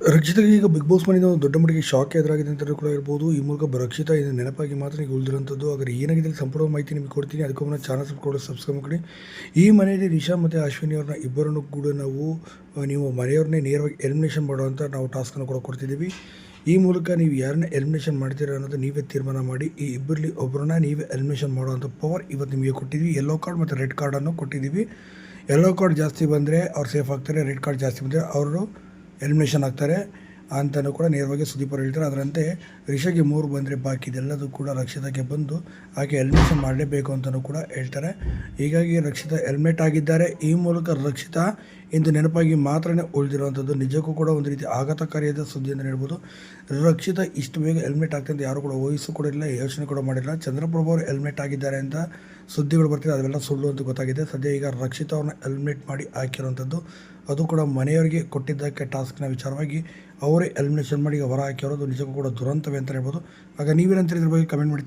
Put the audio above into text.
ರಕ್ಷಿತಗೆ ಈಗ big boss ಮನೆಯಿಂದ ಒಂದು ದೊಡ್ಡ ಮಟ್ಟಿಗೆ ಶಾಕ್ ಎದುರಾಗಿದೆ ಅಂತ ಕೂಡ ಇರ್ಬೋದು ಈ ಮೂಲಕ ರಕ್ಷಿತಾ ರಕ್ಷಿತ ಇದು ನೆನಪಾಗಿ ಮಾತ್ರ ಈಗ ಉಳಿದಿರುವಂಥದ್ದು. ಹಾಗಾದ್ರೆ ಏನಾಗಿದೆ ಸಂಪೂರ್ಣ ಮಾಹಿತಿ ನಿಮಗೆ ಕೊಡ್ತೀನಿ. ಅದಕ್ಕೂ ಮುನ್ನ ಚಾನಲ್ ಕೂಡ ಸಬ್ಸ್ಕ್ರೈಬ್ ಮಾಡಿ ಈ ಮನೆಯಲ್ಲಿ ರಿಷಾ ಮತ್ತು ಅಶ್ವಿನಿ ಅವ್ರನ್ನ ಇಬ್ಬರನ್ನು ಕೂಡ ನಾವು, ನೀವು ಮನೆಯವ್ರನ್ನೇ ನೇರವಾಗಿ ಎಲಿಮಿನೇಷನ್ ಮಾಡುವಂಥ ನಾವು ಟಾಸ್ಕನ್ನು ಕೂಡ ಕೊಡ್ತಿದ್ದೀವಿ. ಈ ಮೂಲಕ ನೀವು ಯಾರನ್ನ ಎಲಿಮಿನೇಷನ್ ಮಾಡ್ತೀರಾ ಅನ್ನೋದು ನೀವೇ ತೀರ್ಮಾನ ಮಾಡಿ, ಈ ಇಬ್ಬರಲ್ಲಿ ಒಬ್ಬರನ್ನ ನೀವೇ ಎಲಿಮಿನೇಷನ್ ಮಾಡುವಂಥ ಪವರ್ ಇವತ್ತು ನಿಮಗೆ ಕೊಟ್ಟಿದ್ವಿ ಯೆಲ್ಲೋ ಕಾರ್ಡ್ ಮತ್ತು ರೆಡ್ ಕಾರ್ಡನ್ನು ಕೊಟ್ಟಿದ್ದೀವಿ. ಯೆಲ್ಲೋ ಕಾರ್ಡ್ ಜಾಸ್ತಿ ಬಂದರೆ ಅವ್ರು ಸೇಫ್ ಆಗ್ತಾರೆ ರೆಡ್ ಕಾರ್ಡ್ ಜಾಸ್ತಿ ಬಂದರೆ ಅವರು ಎಲಿಮಿನೇಷನ್ ಆಗ್ತಾರೆ. ಅಂತಲೂ ಕೂಡ ನೇರವಾಗಿ ಸುದೀಪರು ಹೇಳ್ತಾರೆ. ಅದರಂತೆ ರಿಷಾಗೆ ಮೂರು ಬಂದರೆ ಬಾಕಿ ಇದೆಲ್ಲದೂ ಕೂಡ ರಕ್ಷಿತಕ್ಕೆ ಬಂದು ಆಕೆ ಎಲಿಮಿನೇಷನ್ ಮಾಡಲೇಬೇಕು ಅಂತಲೂ ಕೂಡ ಹೇಳ್ತಾರೆ. ಹೀಗಾಗಿ ರಕ್ಷಿತ ಎಲಿಮಿನೇಟ್ ಆಗಿದ್ದಾರೆ. ಈ ಮೂಲಕ ರಕ್ಷಿತಾ ಇಂದು ನೆನಪಾಗಿ ಮಾತ್ರನೇ ಉಳಿದಿರುವಂಥದ್ದು. ನಿಜಕ್ಕೂ ಕೂಡ ಒಂದು ರೀತಿ ಆಘಾತಕಾರಿಯಾದ ಸುದ್ದಿ ಅಂತ ಹೇಳ್ಬೋದು. ರಕ್ಷಿತ ಇಷ್ಟು ಬೇಗ ಹೆಲ್ಮೆಟ್ ಆಗ್ತದೆ ಅಂತ ಯಾರು ಕೂಡ ವಯಸ್ಸು ಕೂಡ ಇಲ್ಲ, ಯೋಚನೆ ಕೂಡ ಮಾಡಿಲ್ಲ. ಚಂದ್ರಪ್ರಭು ಅವರು ಹೆಲ್ಮೆಟ್ ಆಗಿದ್ದಾರೆ ಅಂತ ಸುದ್ದಿಗಳು ಬರ್ತಿದೆ, ಅದೆಲ್ಲ ಸುಳ್ಳು ಅಂತ ಗೊತ್ತಾಗಿದೆ. ಸದ್ಯ ಈಗ ರಕ್ಷಿತ ಅವ್ರನ್ನ ಹೆಲ್ಮೆಟ್ ಮಾಡಿ ಹಾಕಿರುವಂಥದ್ದು. ಅದು ಕೂಡ ಮನೆಯವರಿಗೆ ಕೊಟ್ಟಿದ್ದಕ್ಕೆ ಟಾಸ್ಕ್ನ ವಿಚಾರವಾಗಿ ಅವರೇ ಎಲಿಮಿನೇಷನ್ ಮಾಡಿ ಹೊರ ಹಾಕಿರೋದು ನಿಜಕ್ಕೂ ಕೂಡ ದುರಂತವೇ ಅಂತ ಹೇಳ್ಬೋದು. ಆಗ ನೀವೇನಂತೀರಿ ಇದ್ರ ಬಗ್ಗೆ ಕಮೆಂಟ್ ಮಾಡಿ.